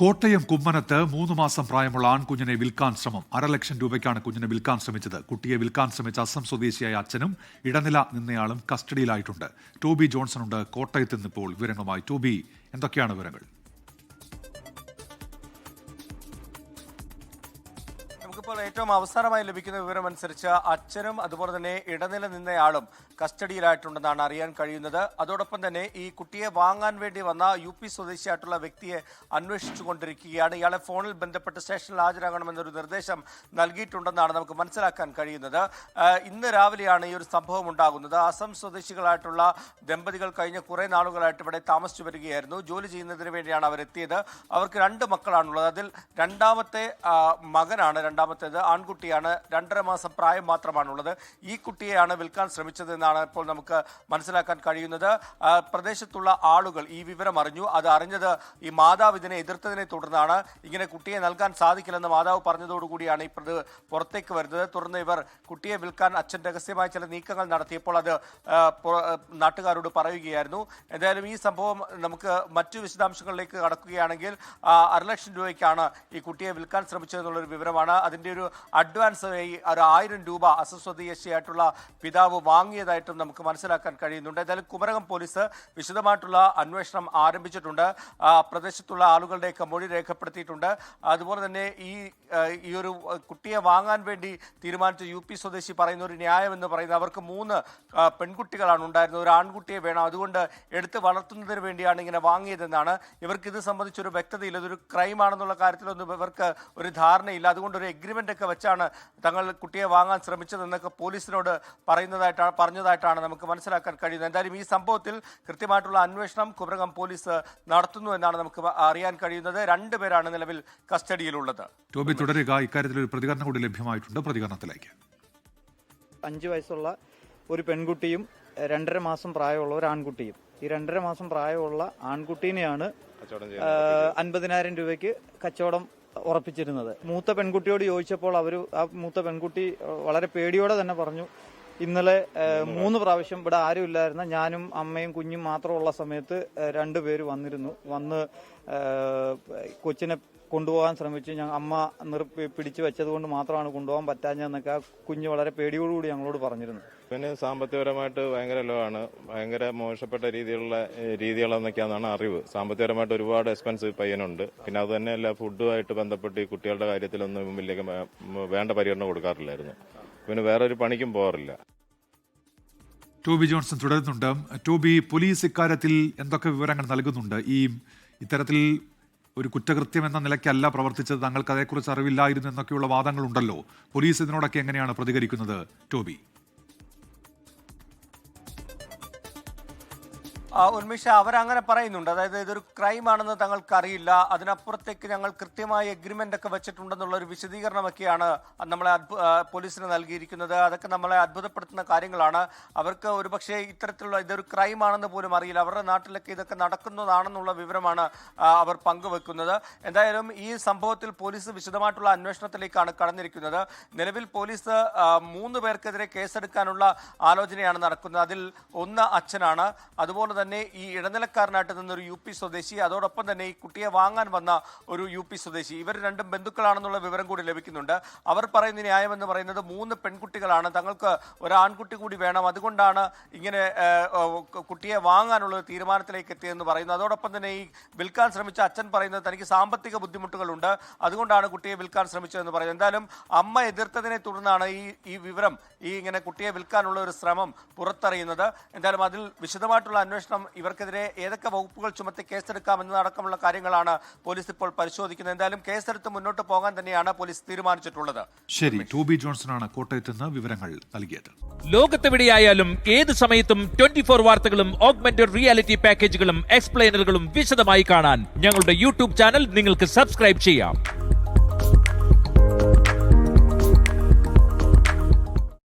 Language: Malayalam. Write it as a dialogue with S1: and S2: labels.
S1: കോട്ടയം കുമ്മനത്ത് മൂന്ന് മാസം പ്രായമുള്ള ആൺകുഞ്ഞിനെ വിൽക്കാൻ ശ്രമം അരലക്ഷം രൂപയ്ക്കാണ് കുഞ്ഞിനെ വിൽക്കാൻ ശ്രമിച്ചത് കുട്ടിയെ വിൽക്കാൻ ശ്രമിച്ച അസം സ്വദേശിയായ അച്ഛനും ഇടനില നിന്നയാളും കസ്റ്റഡിയിലായിട്ടുണ്ട് ടോബി ജോൺസൺ ഉണ്ട് കോട്ടയത്ത് നിന്നിപ്പോൾ വിവരങ്ങളുമായി ടോബി എന്തൊക്കെയാണ് വിവരങ്ങൾ
S2: ഇപ്പോൾ ഏറ്റവും അവസാനമായി ലഭിക്കുന്ന വിവരം അനുസരിച്ച് അച്ഛനും അതുപോലെ തന്നെ ഇടനില നിന്നയാളും കസ്റ്റഡിയിലായിട്ടുണ്ടെന്നാണ് അറിയാൻ കഴിയുന്നത് അതോടൊപ്പം തന്നെ ഈ കുട്ടിയെ വാങ്ങാൻ വേണ്ടി വന്ന യു പി സ്വദേശിയായിട്ടുള്ള വ്യക്തിയെ അന്വേഷിച്ചു കൊണ്ടിരിക്കുകയാണ് ഇയാളെ ഫോണിൽ ബന്ധപ്പെട്ട് സ്റ്റേഷനിൽ ഹാജരാകണമെന്നൊരു നിർദ്ദേശം നൽകിയിട്ടുണ്ടെന്നാണ് നമുക്ക് മനസ്സിലാക്കാൻ കഴിയുന്നത് ഇന്ന് രാവിലെയാണ് ഈ ഒരു സംഭവം ഉണ്ടാകുന്നത് അസം സ്വദേശികളായിട്ടുള്ള ദമ്പതികൾ കഴിഞ്ഞ കുറേ നാളുകളായിട്ട് ഇവിടെ താമസിച്ചു വരികയായിരുന്നു ജോലി ചെയ്യുന്നതിന് വേണ്ടിയാണ് അവരെത്തിയത് അവർക്ക് രണ്ട് മക്കളാണുള്ളത് അതിൽ രണ്ടാമത്തെ മകനാണ് രണ്ടാമത്തെ മറ്റേത് ആൺകുട്ടിയാണ് രണ്ടര മാസം പ്രായം മാത്രമാണുള്ളത് ഈ കുട്ടിയെയാണ് വിൽക്കാൻ ശ്രമിച്ചതെന്നാണ് ഇപ്പോൾ നമുക്ക് മനസ്സിലാക്കാൻ കഴിയുന്നത് പ്രദേശത്തുള്ള ആളുകൾ ഈ വിവരം അറിഞ്ഞു അത് അറിഞ്ഞത് ഈ മാതാവ് ഇതിനെ എതിർത്തതിനെ തുടർന്നാണ് ഇങ്ങനെ കുട്ടിയെ നൽകാൻ സാധിക്കില്ലെന്ന് മാതാവ് പറഞ്ഞതോടുകൂടിയാണ് ഈ പ്രതി പുറത്തേക്ക് വരുന്നത് തുടർന്ന് ഇവർ കുട്ടിയെ വിൽക്കാൻ അച്ഛൻ രഹസ്യമായ ചില നീക്കങ്ങൾ നടത്തിയപ്പോൾ അത് നാട്ടുകാരോട് പറയുകയായിരുന്നു എന്തായാലും ഈ സംഭവം നമുക്ക് മറ്റു വിശദാംശങ്ങളിലേക്ക് കടക്കുകയാണെങ്കിൽ അര ലക്ഷം രൂപയ്ക്കാണ് ഈ കുട്ടിയെ വിൽക്കാൻ ശ്രമിച്ചതെന്നുള്ളൊരു വിവരമാണ് അതിന് അതിൻ്റെ ഒരു അഡ്വാൻസ് ആയി ഒരു ആയിരം രൂപ അസ്വദേശിയായിട്ടുള്ള പിതാവ് വാങ്ങിയതായിട്ടും നമുക്ക് മനസ്സിലാക്കാൻ കഴിയുന്നുണ്ട് എന്തായാലും കുമരകം പോലീസ് വിശദമായിട്ടുള്ള അന്വേഷണം ആരംഭിച്ചിട്ടുണ്ട് പ്രദേശത്തുള്ള ആളുകളുടെയൊക്കെ മൊഴി രേഖപ്പെടുത്തിയിട്ടുണ്ട് അതുപോലെ തന്നെ ഈ ഈ ഒരു കുട്ടിയെ വാങ്ങാൻ വേണ്ടി തീരുമാനിച്ച യു പി സ്വദേശി പറയുന്ന ഒരു ന്യായം എന്ന് പറയുന്നത് അവർക്ക് മൂന്ന് പെൺകുട്ടികളാണ് ഉണ്ടായിരുന്നത് ഒരു ആൺകുട്ടിയെ വേണം അതുകൊണ്ട് എടുത്ത് വളർത്തുന്നതിന് വേണ്ടിയാണ് ഇങ്ങനെ വാങ്ങിയതെന്നാണ് ഇവർക്ക് ഇത് സംബന്ധിച്ചൊരു വ്യക്തതയില്ല ഇതൊരു ക്രൈം ആണെന്നുള്ള കാര്യത്തിലൊന്നും ഇവർക്ക് ഒരു ധാരണയില്ല അതുകൊണ്ട് ഒരു എഗ്രി ഒക്കെ വെച്ചാണ് തങ്ങൾ കുട്ടിയെ വാങ്ങാൻ ശ്രമിച്ചതെന്നൊക്കെ പോലീസിനോട് പറയുന്നതായിട്ടാണ് പറഞ്ഞതായിട്ടാണ് നമുക്ക് മനസ്സിലാക്കാൻ കഴിയുന്നത് എന്തായാലും ഈ സംഭവത്തിൽ കൃത്യമായിട്ടുള്ള അന്വേഷണം കുമരകം പോലീസ് നടത്തുന്നു എന്നാണ് നമുക്ക് അറിയാൻ കഴിയുന്നത് രണ്ടുപേരാണ് നിലവിൽ കസ്റ്റഡിയിലുള്ളത്
S1: ടോബി തുടരുക ഇക്കാര്യത്തിൽ ഒരു പ്രതികരണം കൂടി ലഭ്യമായിട്ടുണ്ട് പ്രതികരണത്തിലേക്ക്
S3: അഞ്ച് വയസ്സുള്ള ഒരു പെൺകുട്ടിയും രണ്ടര മാസം പ്രായമുള്ള ഒരു ആൺകുട്ടിയും ഈ രണ്ടര മാസം പ്രായമുള്ള ആൺകുട്ടീനെയാണ് അൻപതിനായിരം രൂപയ്ക്ക് കച്ചവടം ഉറപ്പിച്ചിരുന്നത് മൂത്ത പെൺകുട്ടിയോട് ചോദിച്ചപ്പോൾ അവർ ആ മൂത്ത പെൺകുട്ടി വളരെ പേടിയോടെ തന്നെ പറഞ്ഞു ഇന്നലെ മൂന്ന് പ്രാവശ്യം ഇവിടെ ആരും ഇല്ലായിരുന്ന ഞാനും അമ്മയും കുഞ്ഞും മാത്രമുള്ള സമയത്ത് രണ്ടുപേര് വന്നിരുന്നു വന്ന് കൊച്ചിനെ കൊണ്ടുപോകാൻ ശ്രമിച്ചു ഞങ്ങൾ അമ്മ നിർപ്പി പിടിച്ചു വെച്ചതുകൊണ്ട് മാത്രമാണ് കൊണ്ടുപോകാൻ പറ്റാഞ്ഞതെന്നൊക്കെ ആ കുഞ്ഞ് വളരെ പേടിയോടുകൂടി ഞങ്ങളോട് പറഞ്ഞിരുന്നു
S4: പിന്നെ സാമ്പത്തികപരമായിട്ട് ഭയങ്കര ലോവാണ് ഭയങ്കര മോശപ്പെട്ട രീതിയിലുള്ള രീതികളെന്നൊക്കെയാണെന്നാണ് അറിവ് സാമ്പത്തികപരമായിട്ട് ഒരുപാട് എക്സ്പെൻസ് പയ്യനുണ്ട് പിന്നെ അത് തന്നെയല്ല ഫുഡുമായിട്ട് ബന്ധപ്പെട്ട് ഈ കുട്ടികളുടെ കാര്യത്തിലൊന്നും വലിയ വേണ്ട പരിഗണന കൊടുക്കാറില്ലായിരുന്നു പിന്നെ വേറെ ഒരു പണിക്കും പോകാറില്ല
S1: ടോബി ജോൺസൺ തുടരുന്നുണ്ട് ടോബി പോലീസ് ഇക്കാര്യത്തിൽ എന്തൊക്കെ വിവരങ്ങൾ നൽകുന്നുണ്ട് ഈ ഇത്തരത്തിൽ ഒരു കുറ്റകൃത്യം എന്ന നിലയ്ക്കല്ല പ്രവർത്തിച്ചത് തങ്ങൾക്ക് അതേക്കുറിച്ച് അറിവില്ലായിരുന്നു എന്നൊക്കെയുള്ള വാദങ്ങളുണ്ടല്ലോ പോലീസ് ഇതിനോടൊക്കെ എങ്ങനെയാണ് പ്രതികരിക്കുന്നത് ടോബി
S2: ഉന്മിഷ അവരങ്ങനെ പറയുന്നുണ്ട് അതായത് ഇതൊരു ക്രൈം ആണെന്ന് തങ്ങൾക്ക് അറിയില്ല അതിനപ്പുറത്തേക്ക് ഞങ്ങൾ കൃത്യമായ എഗ്രിമെന്റ് ഒക്കെ വെച്ചിട്ടുണ്ടെന്നുള്ള ഒരു വിശദീകരണമൊക്കെയാണ് നമ്മളെ പോലീസിന് നൽകിയിരിക്കുന്നത് അതൊക്കെ നമ്മളെ അത്ഭുതപ്പെടുത്തുന്ന കാര്യങ്ങളാണ് അവർക്ക് ഒരുപക്ഷെ ഇത്തരത്തിലുള്ള ഇതൊരു ക്രൈം ആണെന്ന് പോലും അറിയില്ല അവരുടെ നാട്ടിലൊക്കെ ഇതൊക്കെ നടക്കുന്നതാണെന്നുള്ള വിവരമാണ് അവർ പങ്കുവെക്കുന്നത് എന്തായാലും ഈ സംഭവത്തിൽ പോലീസ് വിശദമായിട്ടുള്ള അന്വേഷണത്തിലേക്കാണ് കടന്നിരിക്കുന്നത് നിലവിൽ പോലീസ് മൂന്ന് പേർക്കെതിരെ കേസെടുക്കാനുള്ള ആലോചനയാണ് നടക്കുന്നത് അതിൽ ഒന്ന് അച്ഛനാണ് അതുപോലെ തന്നെ ഈ ഇടനിലക്കാരനായിട്ട് നിന്നൊരു യു പി സ്വദേശി അതോടൊപ്പം തന്നെ ഈ കുട്ടിയെ വാങ്ങാൻ വന്ന ഒരു യു പി സ്വദേശി ഇവർ രണ്ടും ബന്ധുക്കളാണെന്നുള്ള വിവരം കൂടി ലഭിക്കുന്നുണ്ട് അവർ പറയുന്ന ന്യായമെന്ന് പറയുന്നത് മൂന്ന് പെൺകുട്ടികളാണ് തങ്ങൾക്ക് ഒരു ആൺകുട്ടി കൂടി വേണം അതുകൊണ്ടാണ് ഇങ്ങനെ കുട്ടിയെ വാങ്ങാനുള്ള തീരുമാനത്തിലേക്ക് എത്തിയതെന്ന് പറയുന്നു അതോടൊപ്പം തന്നെ ഈ വിൽക്കാൻ ശ്രമിച്ച അച്ഛൻ പറയുന്നത് തനിക്ക് സാമ്പത്തിക ബുദ്ധിമുട്ടുകളുണ്ട് അതുകൊണ്ടാണ് കുട്ടിയെ വിൽക്കാൻ ശ്രമിച്ചതെന്ന് പറയുന്നത് എന്തായാലും അമ്മ എതിർത്തതിനെ തുടർന്നാണ് ഈ ഈ വിവരം ഈ ഇങ്ങനെ കുട്ടിയെ വിൽക്കാനുള്ള ഒരു ശ്രമം പുറത്തറിയുന്നത് എന്തായാലും അതിൽ വിശദമായിട്ടുള്ള അന്വേഷണം അന്വേഷണം ഇവർക്കെതിരെ ഏതൊക്കെ വകുപ്പുകൾ ചുമത്തി കേസെടുക്കാം എന്നതടക്കമുള്ള കാര്യങ്ങളാണ് പോലീസ് ഇപ്പോൾ പരിശോധിക്കുന്നത് എന്തായാലും കേസെടുത്ത് മുന്നോട്ട് പോകാൻ തന്നെയാണ് പോലീസ് തീരുമാനിച്ചിട്ടുള്ളത്
S1: ശരി ടോബി ജോൺസൺ ആണ് കോട്ടയത്ത് നിന്ന് വിവരങ്ങൾ നൽകിയത്
S5: ലോകത്തെവിടെയായാലും ഏത് സമയത്തും ട്വന്റി ഫോർ വാർത്തകളും ഓഗ്മെന്റഡ് റിയാലിറ്റി പാക്കേജുകളും എക്സ്പ്ലെയിനറുകളും വിശദമായി കാണാൻ ഞങ്ങളുടെ യൂട്യൂബ് ചാനൽ നിങ്ങൾക്ക് സബ്സ്ക്രൈബ് ചെയ്യാം